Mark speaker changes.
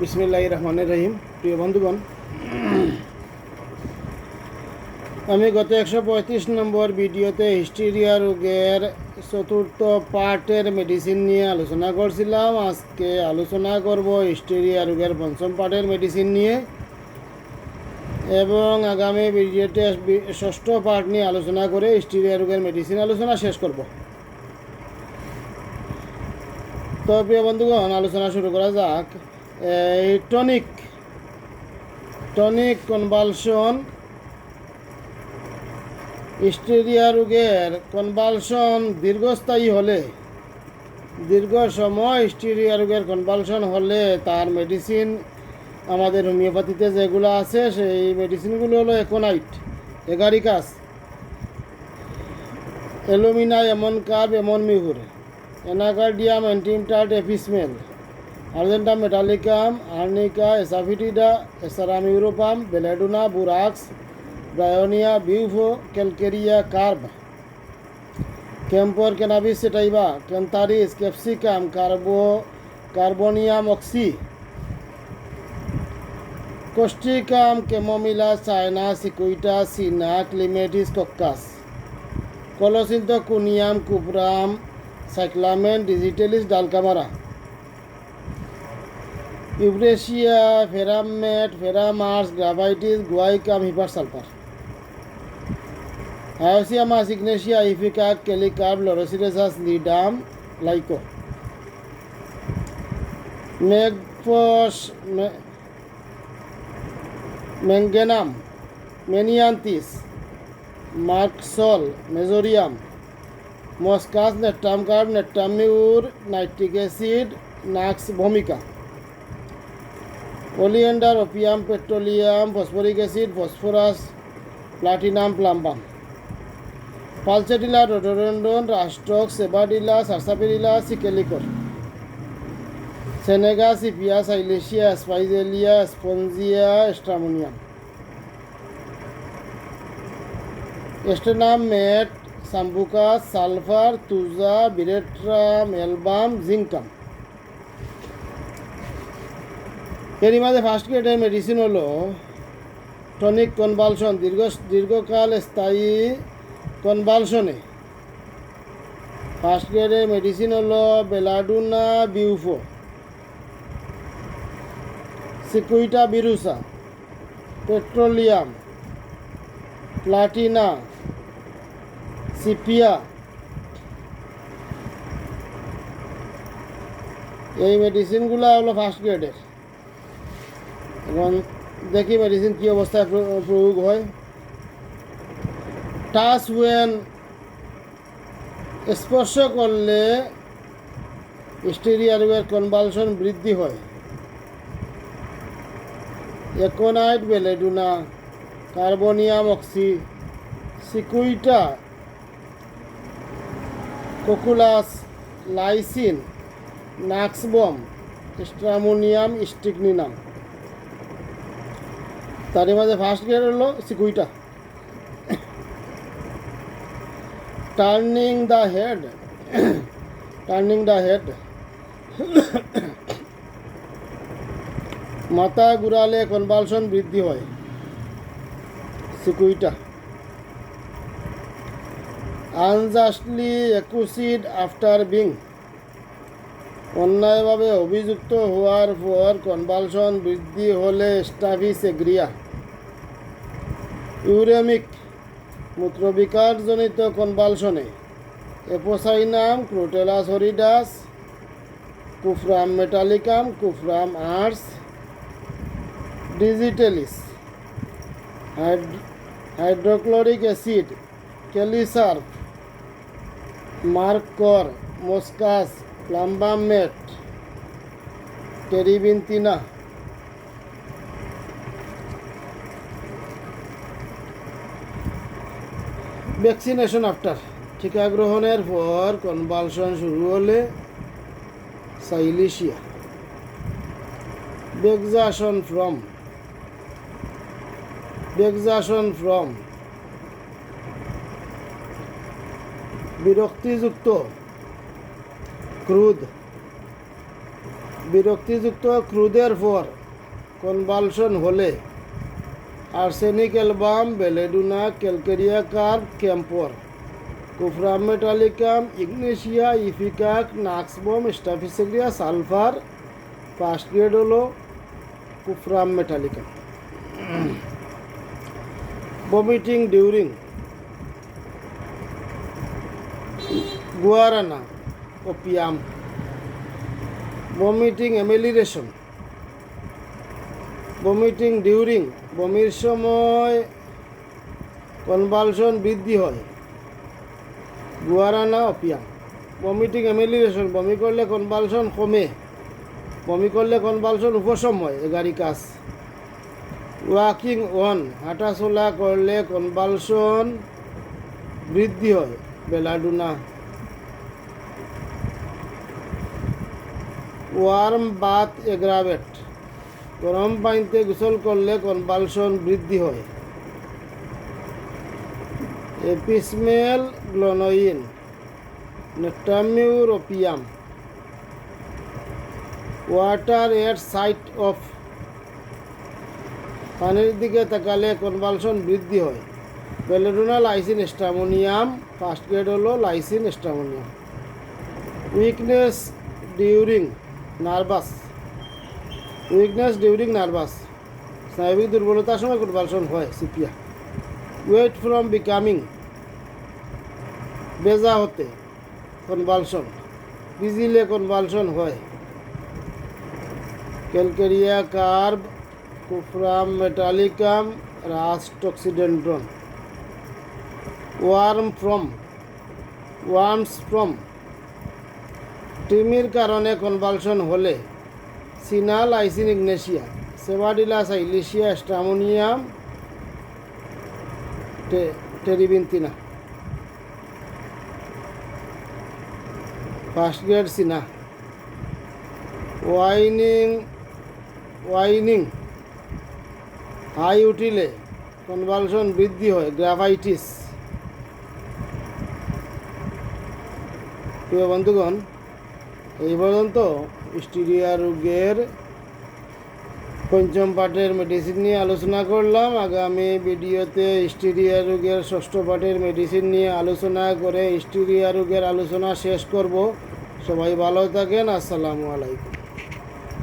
Speaker 1: বিসমিল্লাহ রহমান রহিম। প্রিয় বন্ধুগণ, আমি গত একশো পঁয়ত্রিশ নম্বর ভিডিওতে হিস্টেরিয়া রোগের চতুর্থ পার্টের মেডিসিন নিয়ে আলোচনা করছিলাম। আজকে আলোচনা করব হিস্টেরিয়া রোগের পঞ্চম পার্টের মেডিসিন নিয়ে এবং আগামী ভিডিওতে ষষ্ঠ পার্ট নিয়ে আলোচনা করে হিস্টেরিয়া রোগের মেডিসিন আলোচনা শেষ করব। তো প্রিয় বন্ধুগণ, আলোচনা শুরু করা যাক। টনিক টনিক কনভালশন, স্টেরিয়া রোগের কনভালশন দীর্ঘস্থায়ী হলে, দীর্ঘ সময় স্টেরিয়া রোগের কনভালশন হলে তার মেডিসিন আমাদের হোমিওপ্যাথিতে যেগুলো আছে, সেই মেডিসিনগুলো হলো aconite agaricus. Alumina ammon carb ammon মিহুর। Anacardium antim tart apis mel argentum metallicum arnica, asafoetida, asarum, aurum, belladonna, borax, bryonia, bufo, calcarea, carb. Camphor cannabis sativa cantharis capsicum, carbo, carboneum oxy. Causticum chamomilla, china, cicuta cina clematis cocculus. Colocynth conium cuprum cyclamen, digitalis, dulcamara. Euphrasia ferrum met, ferrum mur, graphites, guaiacum hepar sulphur hyoscyamus ignatia ipecac kali carb laurocerasus ledum, lyco. Mag phos manganum, menyanthes, merc sol, mezereum, moschus natrum carb natrum mur nitric acid, nux vomica. Oleander opium petroleum phosphoric acid phosphorus platinum plumbum pulsatilla rhododendron rhus tox sabadilla sarsaparilla secale cor senega sepia silicea spigelia spongia stramonium stannum met sambucus sulphur thuja veratrum album zincum এরই মাঝে first গ্রেডের medicine হলো। Tonic convulsion দীর্ঘ, দীর্ঘকাল স্থায়ী কনভালশনে first গ্রেডের medicine হলো belladonna bufo. Cicuta বিরুসা। Petroleum. Platina. Sepia. এই মেডিসিনগুলো হলো ফার্স্ট গ্রেডের এবং দেখি মেডিসিন কী অবস্থায় প্র- প্রয়োগ হয়। টাচ ওয়েন স্পর্শ করলে স্টেরিয়ারোয়ের কনভালশন বৃদ্ধি হয়। Aconite belladonna, carboneum oxy, cicuta, cocculus, lyssin nux vom stramonium, strychninum. তারই মাঝে ফার্স্ট গ্রেড হলো cicuta turning the head turning the head মাথা ঘুরালে কনভালশন বৃদ্ধি হয়। সিকুইটা আনজাস্টলি একুসিড আফটার বিং অন্যায়ভাবে অভিযুক্ত হওয়ার পর কনভালশন বৃদ্ধি হলে স্টাফিস এগ্রিয়া ইউরেমিক মূত্রবিকারজনিত কনভালশনে। Apocynum, crotalus horridus, cuprum metallicum, cuprum ars digitalis hydrochloric acid, kali sulph, merc cor, moschus, plumbum met terebinthina vaccination after টিকা গ্রহণের পর কনভালশন শুরু হলে silicea vexation from vexation from বিরক্তিযুক্ত ক্রোধ বিরক্তিযুক্ত ক্রুদের পর কনভালশন হলে arsenic album, belladonna, calcarea carb camphor cuprum metallicum ignatia ipecac nux vom, staphisagria, sulphur first grade হলো cuprum metallicum vomiting during. Guarana, opium. Vomiting amelioration vomiting during. বমির সময় convulsion বৃদ্ধি হয়। গুয়ারানা opium vomiting এমেলিরেশন বমি করলে কনভালশন কমে। বমি করলে কনভালশন উপশম হয় এগারি কাজ। ওয়াকিং অন হাঁটাচলা করলে কনভালশন বৃদ্ধি হয় বেলাডুনা ওয়ার্ম বাথ এগ্রাভেট গরম পানিতে গোসল করলে কনভালশন বৃদ্ধি হয়। Apis mel glonoine natrum mur opium water এর সাইট অফ। পানির দিকে তাকালে কনভালশন বৃদ্ধি হয়। Belladonna lyssin stramonium, first grade হলো lyssin stramonium. Weakness during, nervous. Weakness during nervous. স্নায়বিক দুর্বলতার সময় কনভালশন হয়, সিপিয়া। Wait from becoming. বেজা হতে কনভালশন। বিজিলে কনভালশন হয়। Calcarea, carb, cuprum, metallicum, rhus, toxicodendron. Worm from, worms from. টিমির কারণে কনভালশন হলে cina lyssin ignatia sabadilla silicea stramonium terebinthina. First grade cina. Whining whining. High উঠিলে convulsion বৃদ্ধি হয় গ্রাভাইটিস প্রিয় বন্ধুগণ, এই পর্যন্ত স্টিরিয়া রোগের পঞ্চম পাঠের মেডিসিন নিয়ে আলোচনা করলাম। আগামী ভিডিওতে স্টিরিয়া রোগের ষষ্ঠ পাঠের মেডিসিন নিয়ে আলোচনা করে স্টিরিয়া রোগের আলোচনা শেষ করব। সবাই ভালো থাকেন। আসসালামু আলাইকুম।